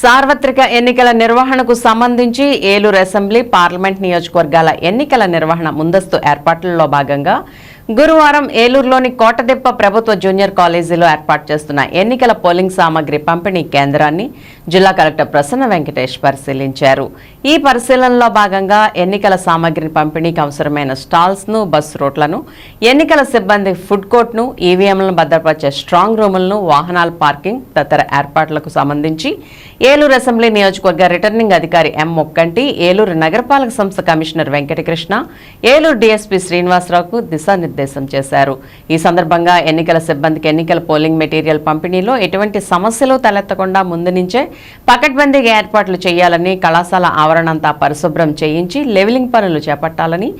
సార్వత్రిక ఎన్నికల నిర్వహణకు సంబంధించి ఏలూరు అసెంబ్లీ పార్లమెంట్ నియోజకవర్గాల ఎన్నికల నిర్వహణ ముందస్తు ఏర్పాట్లలో భాగంగా గురువారం ఏలూరులోని కోటదెప్ప ప్రభుత్వ జూనియర్ కాలేజీలో ఏర్పాటు చేస్తున్న ఎన్నికల పోలింగ్ సామగ్రి పంపిణీ కేంద్రాన్ని జిల్లా కలెక్టర్ ప్రసన్న వెంకటేష్ పరిశీలించారు. ఈ పరిశీలనలో భాగంగా ఎన్నికల సామగ్రి పంపిణీకి అవసరమైన స్టాల్స్ను బస్ రూట్లను ఎన్నికల సిబ్బంది ఫుడ్ కోర్ట్ను ఈవీఎంలను భద్రపరిచే స్ట్రాంగ్ రూములను వాహనాల పార్కింగ్ తదితర ఏర్పాట్లకు సంబంధించి ఏలూరు అసెంబ్లీ నియోజకవర్గ రిటర్నింగ్ అధికారి ఎం మొక్కంటి ఏలూరు నగరపాలక సంస్థ కమిషనర్ వెంకటకృష్ణ ఏలూరు డీఎస్పీ శ్రీనివాసరావుకు దిశానిర్దేశం చేశారు. ఈ సందర్భంగా ఎన్నికల సిబ్బందికి ఎన్నికల పోలింగ్ మెటీరియల్ పంపిణీలో ఎటువంటి సమస్యలు తలెత్తకుండా ముందు నుంచే పకడ్బందీగా ఏర్పాట్లు చేయాలని కళాశాల ఆవరణంతా పరిశుభ్రం చేయించి లెవెలింగ్ పనులు చేపట్టాలని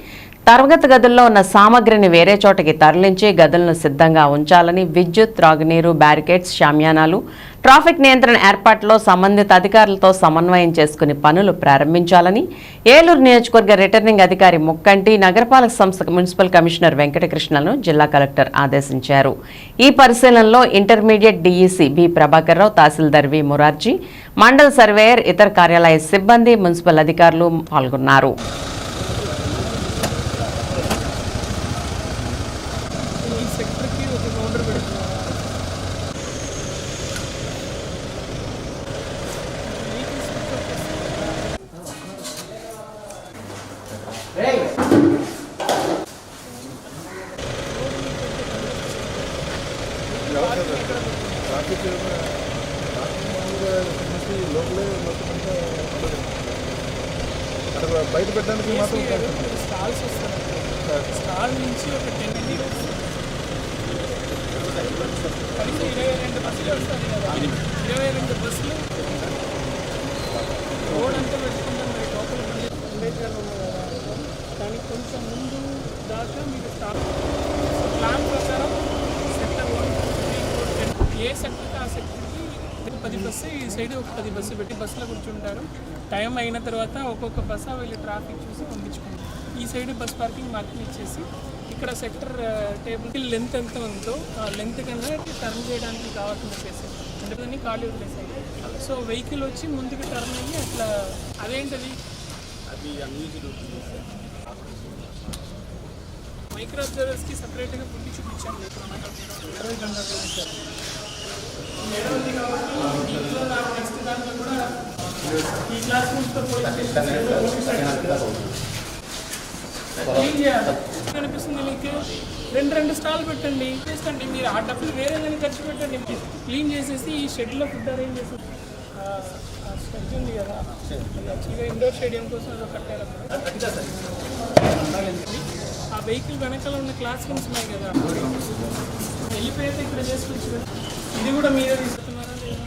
తరగతి గదుల్లో ఉన్న సామగ్రిని వేరే చోటకి తరలించి గదులను సిద్ధంగా ఉంచాలని విద్యుత్ త్రాగునీరు బ్యారికేడ్స్ షామ్యానాలు ట్రాఫిక్ నియంత్రణ ఏర్పాట్లో సంబంధిత అధికారులతో సమన్వయం చేసుకుని పనులు ప్రారంభించాలని ఏలూరు నియోజకవర్గ రిటర్నింగ్ అధికారి ముక్కంటి నగరపాలక సంస్థ మున్సిపల్ కమిషనర్ వెంకటకృష్ణను జిల్లా కలెక్టర్ ఆదేశించారు. ఈ పరిశీలనలో intermediate DEC B Prabhakarrao tahsildar V Murarji mandal surveyor ఇతర కార్యాలయ సిబ్బంది మున్సిపల్ అధికారులు పాల్గొన్నారు. బయట పెట్టడానికి మాత్రం స్టాల్స్ వస్తాయి స్టాల్ నుంచి ఒక టెన్ మీటర్స్ ఇరవై రెండు బస్సులు వస్తాయి కదా ఇరవై రెండు బస్సులు ముందు దాకా మీకు స్టార్ట్ ప్లాన్ ప్రకారం sector one three four ten A సెక్టర్కి ఆ సెక్టర్కి పది బస్సు ఈ సైడ్ ఒక పది బస్సు పెట్టి బస్సులో కూర్చుంటారు టైం అయిన తర్వాత ఒక్కొక్క బస్సు వెళ్ళి ట్రాఫిక్ చూసి పంపించుకుంటారు ఈ సైడ్ బస్ పార్కింగ్ మార్కింగ్ ఇచ్చేసి ఇక్కడ సెక్టర్ టేబుల్ లెంత్ ఎంత ఉందో ఆ లెంత్ కన్నా టర్న్ చేయడానికి కావాల్సిన ప్లేస్ అంటే దాన్ని ఖాళీ వదిలేసాయి సో వెహికల్ వచ్చి ముందుకు టర్న్ అయ్యి అట్లా అదేంటది అది అన్యూజ్డ్ మైక్రో అబ్జర్వర్స్కి సపరేట్గా పుట్టి మేడం ఉంది కాబట్టి నాకు నెక్స్ట్ దాంట్లో కూడా ఈ క్లాస్ రూమ్స్తో క్లీన్ చేయాలి? కనిపిస్తుంది మీకు? రెండు రెండు స్టాల్ పెట్టండి. చేస్తండి మీరు. ఆ డబ్బులు వేరే దాన్ని ఖర్చు పెట్టండి. క్లీన్ చేసేసి ఈ షెడ్లో ఫుడ్ అరేంజ్ చేసి స్టెడ్ ఉంది కదా. యాక్చువల్గా ఇండోర్ స్టేడియం కోసం ఏదో కట్టారు ఆ వెహికల్ వెనకాల ఉన్న క్లాస్ రూమ్స్ ఉన్నాయి కదా. వెళ్ళిపోయితే ఇక్కడ చేసుకోవచ్చు కదా. ఇది కూడా మీరే తీసుకున్నారా లేదా?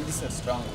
ఇది సార్ స్ట్రాంగ్.